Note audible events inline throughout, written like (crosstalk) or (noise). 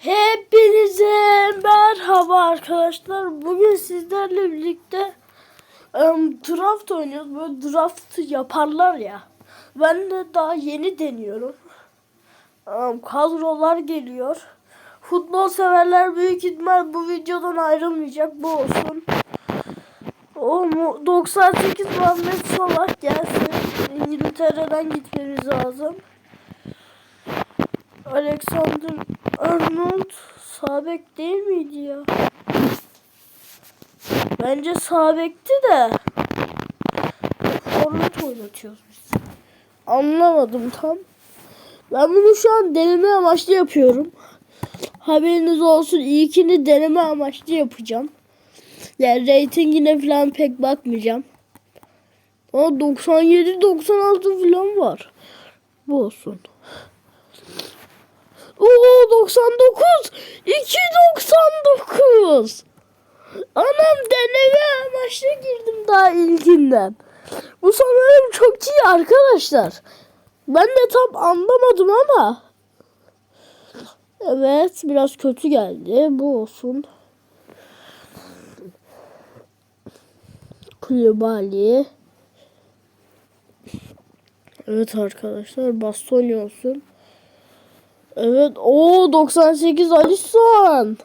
Hepinize merhaba arkadaşlar. Bugün sizlerle birlikte em, draft oynuyoruz. Böyle draft yaparlar ya. Ben de daha yeni deniyorum. Em, kadrolar geliyor. Futbol severler büyük ihtimal bu videodan ayrılmayacak. Bu olsun. O mu- 98 Muhammed Salah gelsin. İngiltere'den gitmemiz lazım. Alexander Arnold Sabek değil miydi ya? Bence Sabek'ti de. Forvet oynatıyoruz biz. Anlamadım tam. Ben bunu şu an deneme amaçlı yapıyorum. Haberiniz olsun ilkini deneme amaçlı yapacağım. Yani reytingine falan pek bakmayacağım. Ama 97-96 falan var. Bu olsun. Oo 99. 299. Anam deneme amaçlı girdim daha ilkinden. Bu sanırım çok iyi arkadaşlar. Ben de tam anlamadım ama. Evet biraz kötü geldi. Bu olsun. Kulübali. Evet arkadaşlar Bastoni olsun. Evet. O 98 Alisson.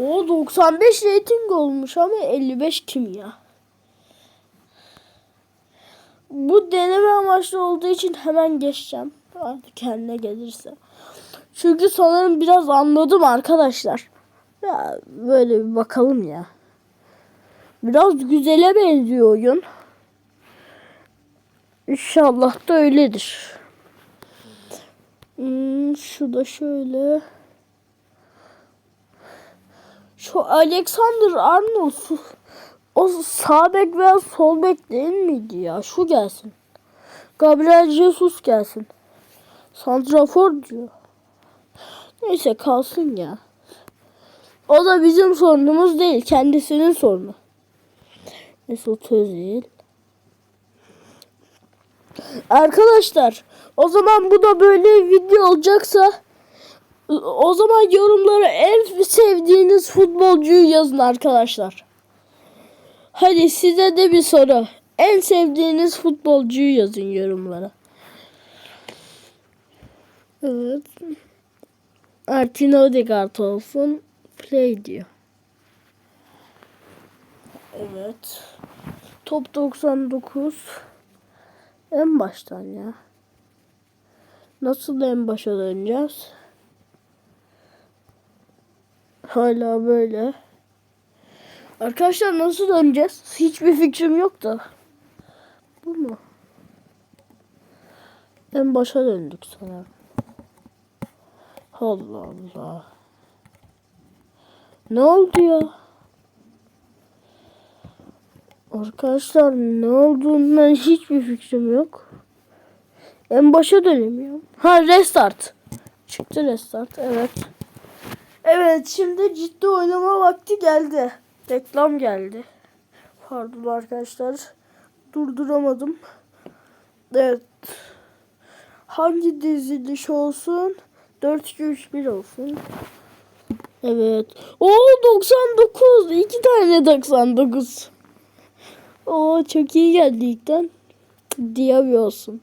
O 95 rating olmuş ama 55 kim ya? Bu deneme amaçlı olduğu için hemen geçeceğim. Artık kendine gelirse. Çünkü sanırım biraz anladım arkadaşlar. Ya böyle bir bakalım ya. Biraz güzele benziyor oyun. İnşallah da öyledir. Hmm, şu da şöyle. Şu Alexander Arnold o sağ bek veya sol bek değil miydi ya? Şu gelsin. Gabriel Jesus gelsin. Santrafor diyor. Neyse kalsın ya. O da bizim sorunumuz değil. Kendisinin sorunu. Mesut Özil. Arkadaşlar o zaman bu da böyle video olacaksa o zaman yorumlara en sevdiğiniz futbolcuyu yazın arkadaşlar. Hadi size de bir soru. En sevdiğiniz futbolcuyu yazın yorumlara. Evet. Martin Odegaard olsun. Play diyor. Evet. Top 99. En baştan ya. Nasıl en başa döneceğiz? Hala böyle. Arkadaşlar nasıl döneceğiz? Hiçbir fikrim yok da. Bu mu? En başa döndük sanırım. Allah Allah. Ne oldu ya? Arkadaşlar ne olduğundan hiçbir fikrim yok. En başa dönemiyorum. Ha restart. Çıktı restart evet. Evet şimdi ciddi oynama vakti geldi. Reklam geldi. Pardon arkadaşlar. Durduramadım. Evet. Hangi diziliş olsun? 4-2-3-1 olsun. Evet. Oo 99. İki tane 99. Oo çok iyi geldi ilkten. Diaby olsun.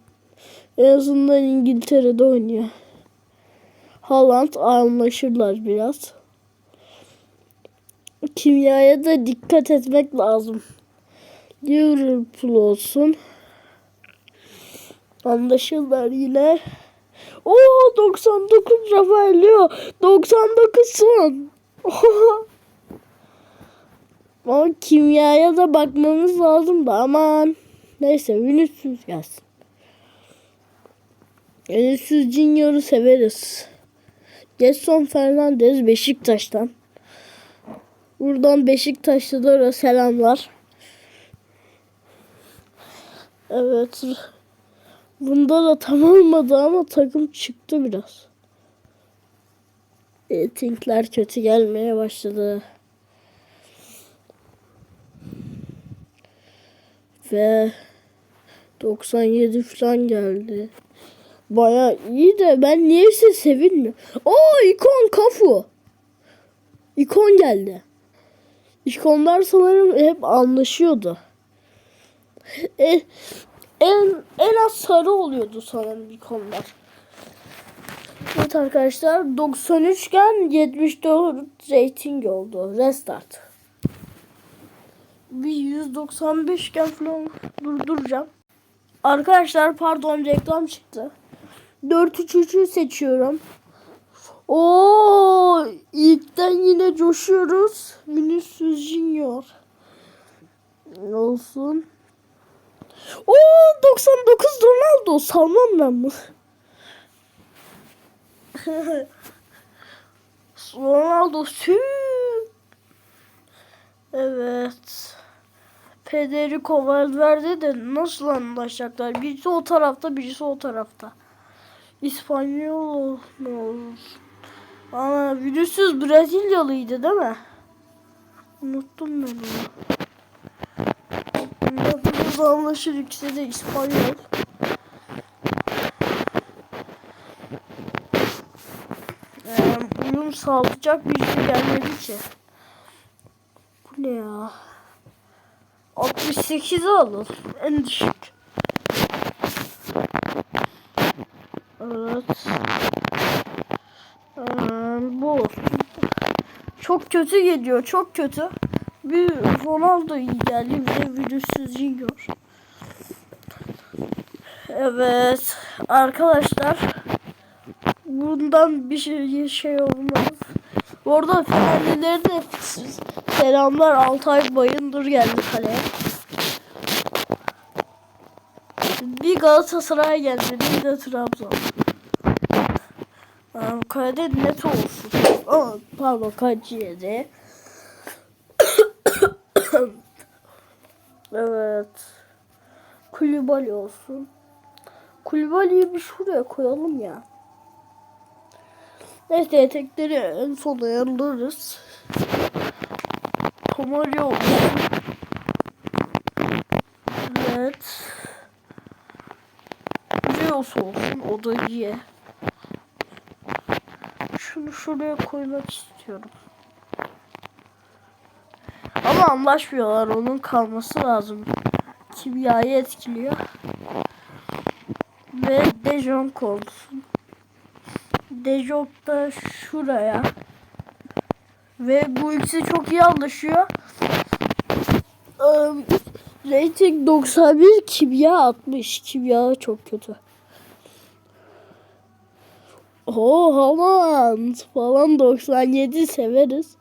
En azından İngiltere'de oynuyor. Haaland anlaşırlar biraz. Kimyaya da dikkat etmek lazım. Liverpool olsun. Anlaşırlar yine. Oo 99 Rafael Leo. 99 son. (laughs) Ama kimyaya da bakmamız lazım da aman. Neyse Vinicius gelsin. Vinicius Junior'u severiz. Gerson Fernandez Beşiktaş'tan. Buradan Beşiktaşlılara selamlar. Evet. Bunda da tam olmadı ama takım çıktı biraz. Ratingler kötü gelmeye başladı. Ve 97 falan geldi. Baya iyi de ben niyeyse sevinmiyorum. Oo ikon kafu. İkon geldi. İkonlar sanırım hep anlaşıyordu. En, en, en az sarı oluyordu sanırım ikonlar. Evet arkadaşlar 93 iken 74 rating oldu. Restart. Bir 195 iken falan durduracağım. Arkadaşlar pardon reklam çıktı. 4-3-3'ü seçiyorum. Oo, ilkten yine coşuyoruz. Vinicius Junior. Olsun. Oo 99 Ronaldo. Salmam ben bunu. (laughs) Ronaldo sü. Evet. Federico Valverde de nasıl anlaşacaklar? Birisi o tarafta, birisi o tarafta. İspanyol ne olur? Ana Vinicius Brezilyalıydı değil mi? Unuttum ben onu. Biraz anlaşır ikisi de İspanyol. Ee, uyum sağlayacak bir şey gelmedi ki. Bu ne ya? 68 alır. En düşük. Evet. Ee, bu. Çok kötü geliyor. Çok kötü. Bir Ronaldo iyi geldi. Bir de Vinicius Junior. Evet. Arkadaşlar. Bundan bir şey, şey olmaz. Bu arada de selamlar. Altay Bayındır geldi kaleye. Bir Galatasaray geldi. Bir de Trabzon. Aa, kalede net olsun. Aa, pardon kaç yedi. (coughs) evet. Kulübali olsun. Kulübali'yi bir şuraya koyalım ya. Neyse etekleri en son ayarlarız. Komari olsun. Evet. Rios olsun. O da iyi. Şunu şuraya koymak istiyorum. Ama anlaşmıyorlar. Onun kalması lazım. Kimyayı etkiliyor. Ve Dejong olsun. Dejong da şuraya. Ve bu ikisi çok iyi anlaşıyor. Um, rating 91, kimya 60. Kimya çok kötü. Oo Haaland falan 97 severiz.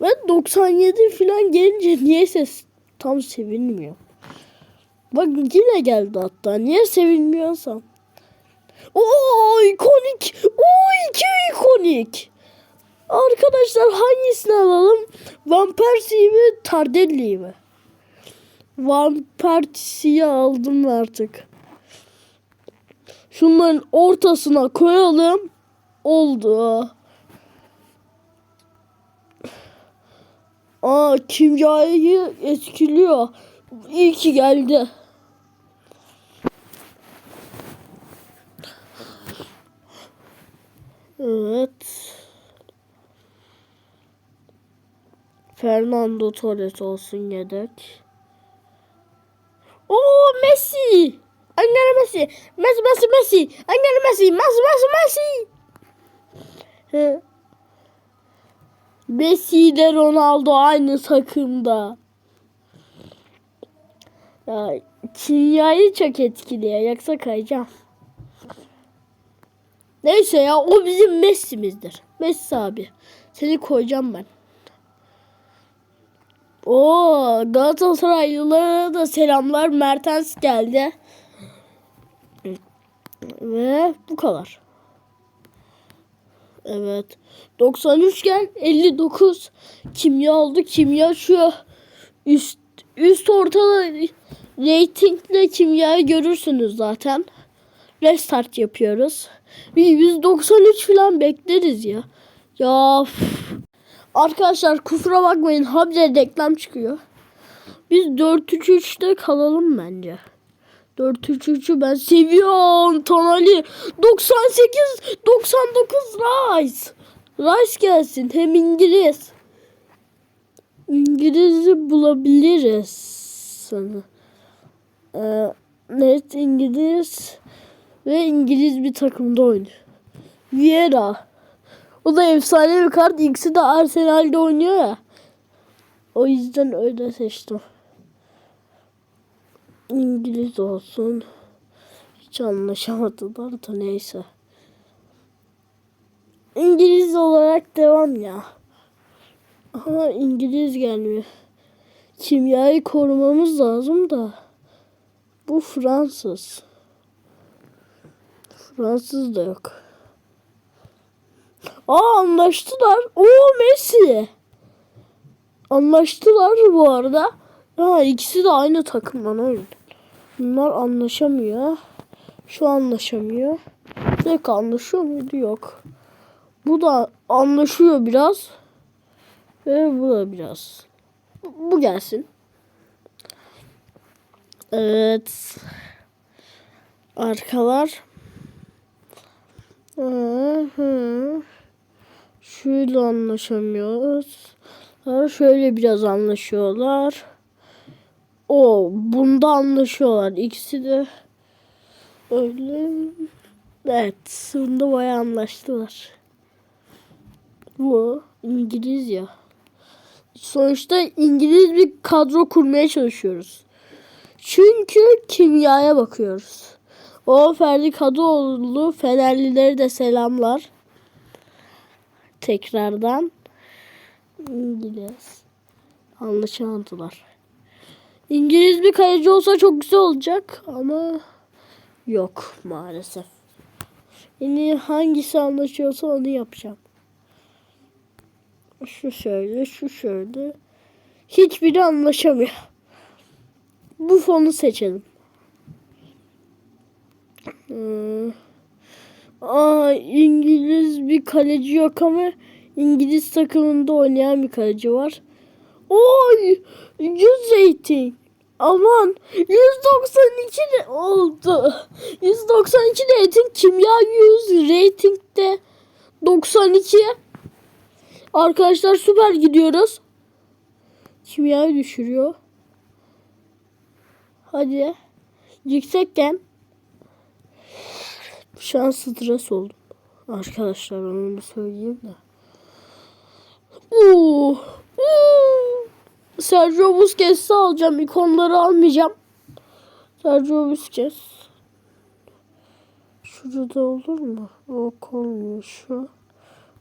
Ben 97 falan gelince niyeyse tam sevinmiyor. Bak yine geldi hatta. Niye sevinmiyorsam. Oo ikonik. Oo iki ikonik. Arkadaşlar hangisini alalım? Van Persie'yi mi Tardelli'yi mi? Van Persie'yi aldım artık. Şunların ortasına koyalım. Oldu. Aa kimyayı etkiliyor. İyi ki geldi. Evet. Fernando Torres olsun yedek. Oo Messi. Angara Messi. Messi Messi Messi. Angara Messi. Messi Messi Messi. Messi ile Ronaldo aynı takımda. Ya kimyayı çok etkiliyor. Yoksa kayacağım. Neyse ya o bizim Messi'mizdir. Messi abi. Seni koyacağım ben. O Galatasaraylılara da selamlar. Mertens geldi. Ve bu kadar. Evet. 93 gel 59 kimya oldu. Kimya şu üst üst ortada ratingle kimyayı görürsünüz zaten. Restart yapıyoruz. Bir 193 falan bekleriz ya. Ya üf. Arkadaşlar kusura bakmayın habire reklam çıkıyor. Biz 4-3-3'te kalalım bence. 4-3-3'ü ben seviyorum. Tonali 98 99 Rice. Rice gelsin. Hem İngiliz. İngiliz'i bulabiliriz sana. Ee, net İngiliz ve İngiliz bir takımda oynuyor. Vieira. O da efsane bir kart. İkisi de Arsenal'de oynuyor ya. O yüzden öyle seçtim. İngiliz olsun. Hiç anlaşamadılar da neyse. İngiliz olarak devam ya. Ama İngiliz gelmiyor. Kimyayı korumamız lazım da. Bu Fransız. Fransız da yok. Aa anlaştılar. Oo Messi. Anlaştılar bu arada. Ha ikisi de aynı takımdan oyun. Bunlar anlaşamıyor. Şu anlaşamıyor. Tek anlaşıyor muydu? Yok. Bu da anlaşıyor biraz. Ve bu da biraz. Bu, bu gelsin. Evet. Arkalar. Hı hı. Şöyle anlaşamıyoruz. Şöyle biraz anlaşıyorlar. O bunda anlaşıyorlar. İkisi de öyle. Evet. Bunda bayağı anlaştılar. Bu İngiliz ya. Sonuçta İngiliz bir kadro kurmaya çalışıyoruz. Çünkü kimyaya bakıyoruz. O Ferdi Kadıoğlu Fenerlileri de selamlar. Tekrardan İngiliz. Anlaşamadılar. İngiliz bir kaleci olsa çok güzel olacak ama yok maalesef. Yine hangisi anlaşıyorsa onu yapacağım. Şu şöyle, şu şöyle. Hiçbiri anlaşamıyor. Bu fonu seçelim. Hmm. Aa, İngiliz bir kaleci yok ama İngiliz takımında oynayan bir kaleci var. Oy! 100 rating. Aman 192 de oldu. 192 rating kimya 100 ratingde 92. Arkadaşlar süper gidiyoruz. Kimyayı düşürüyor. Hadi. Yüksekken. Şu an stres oldum. Arkadaşlar onu da söyleyeyim de. Oo, oo. Sergio Busquets'i alacağım. İkonları almayacağım. Sergio Busquets. Şurada olur mu? O olmuyor şu.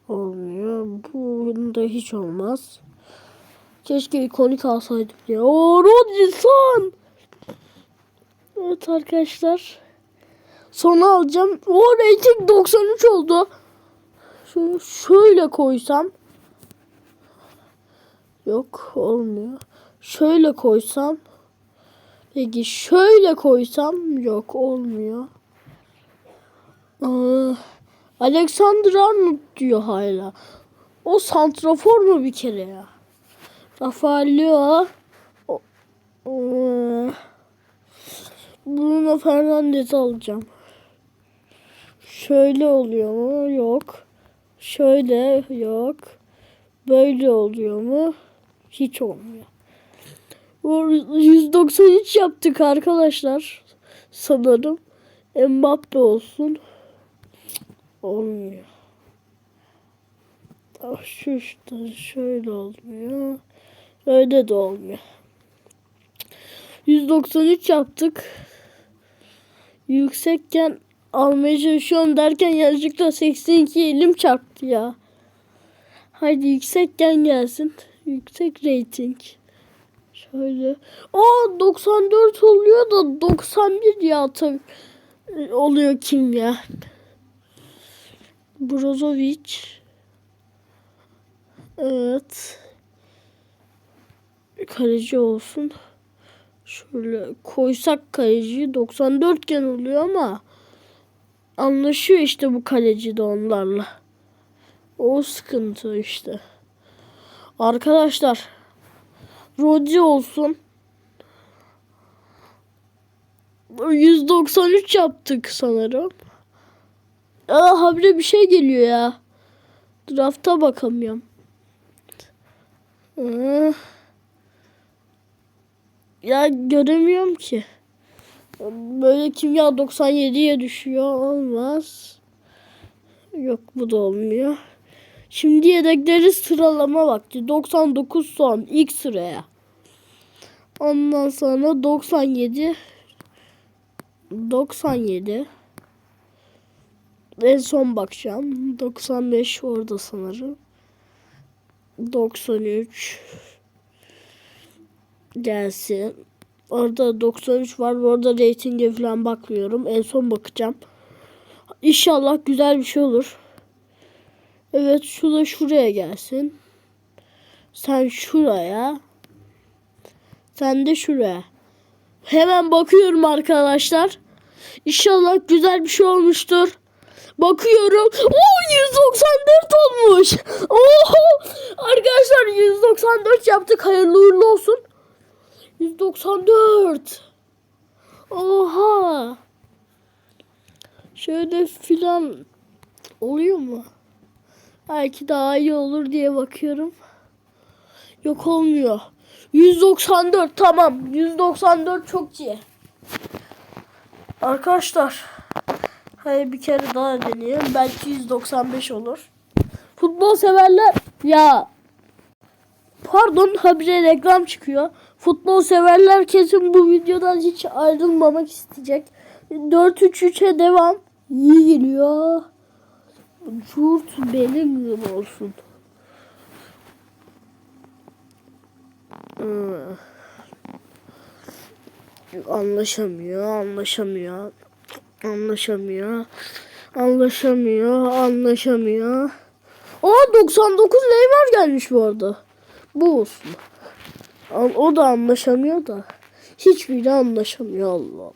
Olmuyor. Bunda hiç olmaz. Keşke ikonik alsaydım ya. Oo Rodri son. Evet arkadaşlar. Sonu alacağım. O rating 93 oldu. Şunu şöyle koysam. Yok olmuyor. Şöyle koysam. Peki şöyle koysam. Yok olmuyor. Aa, Alexander Arnold diyor hala. O santrafor mu bir kere ya? Rafael Leo. O- Bruno Fernandes alacağım. Şöyle oluyor mu? Yok. Şöyle yok. Böyle oluyor mu? Hiç olmuyor. Bu 193 yaptık arkadaşlar. Sanırım. Mbappe olsun. Olmuyor. Ah, Şu işte şöyle olmuyor. Öyle de olmuyor. 193 yaptık. Yüksekken almaya çalışıyorum derken yanlışlıkla 82 elim çarptı ya. Haydi yüksekken gelsin. Yüksek rating. Şöyle. Aa 94 oluyor da 91 ya tabii. Oluyor kim ya? Brozovic. Evet. Kaleci olsun. Şöyle koysak kaleciyi 94 gen oluyor ama anlaşıyor işte bu kaleci de onlarla. O sıkıntı işte. Arkadaşlar Rodri olsun. 193 yaptık sanırım. Aa habire bir şey geliyor ya. Drafta bakamıyorum. Aa. Ya göremiyorum ki. Böyle kimya 97'ye düşüyor. Olmaz. Yok bu da olmuyor. Şimdi yedekleri sıralama vakti. 99 son ilk sıraya. Ondan sonra 97 97 en son bakacağım. 95 orada sanırım. 93 gelsin. Orada 93 var. Orada reytinge falan bakmıyorum. En son bakacağım. İnşallah güzel bir şey olur. Evet şu da şuraya gelsin. Sen şuraya. Sen de şuraya. Hemen bakıyorum arkadaşlar. İnşallah güzel bir şey olmuştur. Bakıyorum. Oo 194 olmuş. Oo arkadaşlar 194 yaptık. Hayırlı uğurlu olsun. 194. Oha. Şöyle filan oluyor mu? Belki daha iyi olur diye bakıyorum. Yok olmuyor. 194 tamam. 194 çok iyi. Arkadaşlar. Hayır bir kere daha deneyelim. Belki 195 olur. Futbol severler ya pardon habire reklam çıkıyor. Futbol severler kesin bu videodan hiç ayrılmamak isteyecek. 4-3-3'e devam. İyi geliyor. Jurt Bellingham olsun. Hmm. Anlaşamıyor, anlaşamıyor. Anlaşamıyor. Anlaşamıyor, anlaşamıyor. Aa 99 Neymar gelmiş bu arada. Bu olsun. O da anlaşamıyor da. Hiçbiri anlaşamıyor Allah.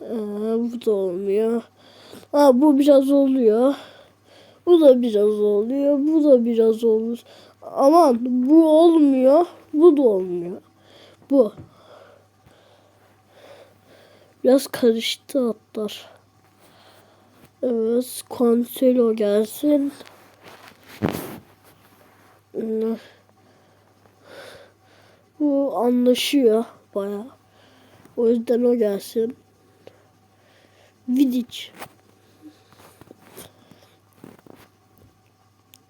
Ee, bu da olmuyor. Aa, bu biraz oluyor. Bu da biraz oluyor. Bu da biraz oluyor. Aman bu olmuyor. Bu da olmuyor. Bu. Biraz karıştı atlar. Evet. Cancelo gelsin. Hmm. Bu anlaşıyor baya. O yüzden o gelsin. Vidic.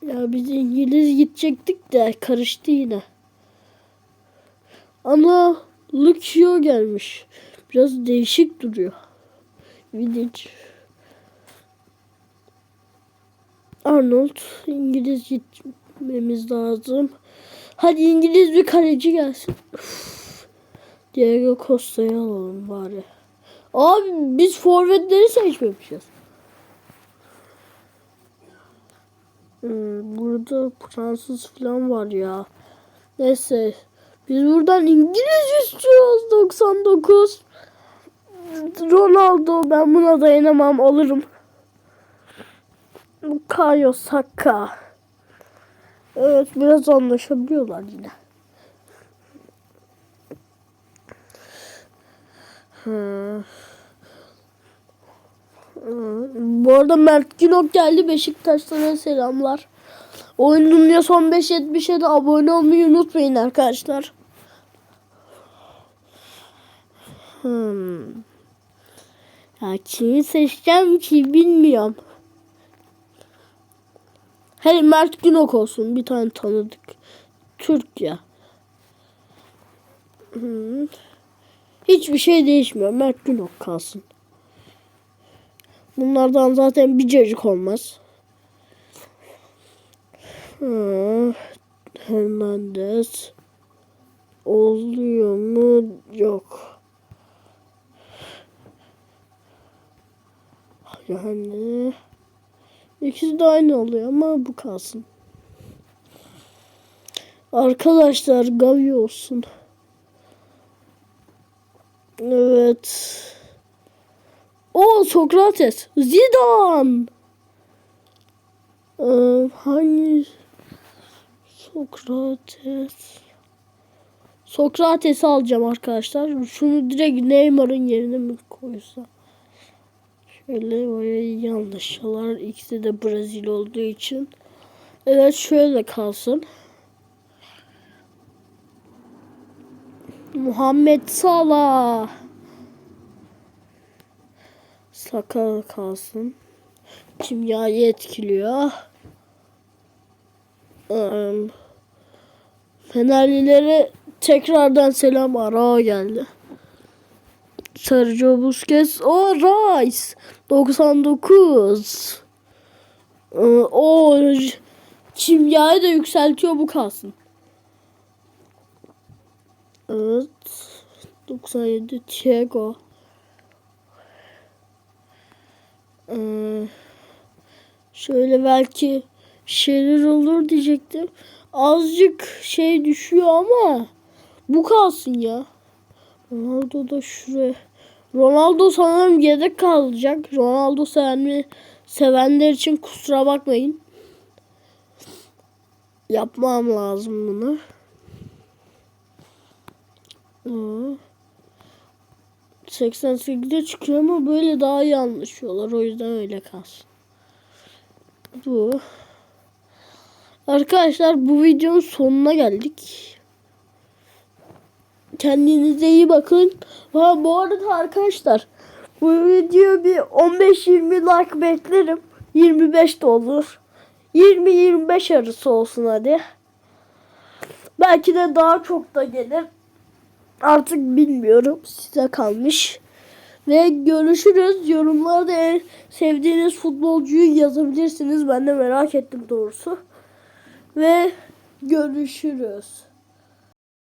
Ya biz İngiliz gidecektik de karıştı yine. Ama Lucio gelmiş. Biraz değişik duruyor. Vidic. Arnold İngiliz gitmemiz lazım. Hadi İngiliz bir kaleci gelsin. Üf. Diego Costa'yı alalım bari. Abi biz forvetleri seçmemişiz. Hmm, burada Fransız falan var ya. Neyse. Biz buradan İngiliz istiyoruz 99. Ronaldo ben buna dayanamam alırım. Bukayo Saka. Evet biraz anlaşabiliyorlar yine. Hmm. Hmm, Bu arada Mert Günok geldi Beşiktaşlara selamlar. Oyun Dünya son 5.70'e de abone olmayı unutmayın arkadaşlar. Hmm. Ya kimi seçeceğim ki bilmiyorum. Hele Mert Günok olsun bir tane tanıdık. Türk ya. Hiçbir şey değişmiyor. Mert Günok kalsın. Bunlardan zaten bir cacık olmaz. Hernandez. Oluyor mu? Yok. Yani ikisi de aynı oluyor ama bu kalsın. Arkadaşlar Gavi olsun. Evet. O Sokrates. Zidane. Ee, hangi Sokrates? Sokrates'i alacağım arkadaşlar. Şunu direkt Neymar'ın yerine mi koysa? Şöyle böyle yanlışlar. İkisi de Brezilya olduğu için. Evet şöyle kalsın. Muhammed Salah. Saka kalsın. Kimyayı etkiliyor. Eee, Fenerlilere tekrardan selam ara geldi. Sergio Busquets. O Rice. 99. Ee, O kimyayı da yükseltiyor bu kalsın. Evet. 97 Thiago. Ee, şöyle belki şeyler olur diyecektim. Azıcık şey düşüyor ama bu kalsın ya. Ronaldo da şuraya. Ronaldo sanırım yedek kalacak. Ronaldo sevenli, sevenler için kusura bakmayın. Yapmam lazım bunu. Aa. 88'de çıkıyor ama böyle daha iyi anlaşıyorlar. O yüzden öyle kalsın. Bu. Arkadaşlar bu videonun sonuna geldik. Kendinize iyi bakın. Ha, bu arada arkadaşlar bu video bir 15-20 like beklerim. 25 de olur. 20-25 arası olsun hadi. Belki de daha çok da gelir. Artık bilmiyorum. Size kalmış. Ve görüşürüz. Yorumlarda en sevdiğiniz futbolcuyu yazabilirsiniz. Ben de merak ettim doğrusu. Ve görüşürüz.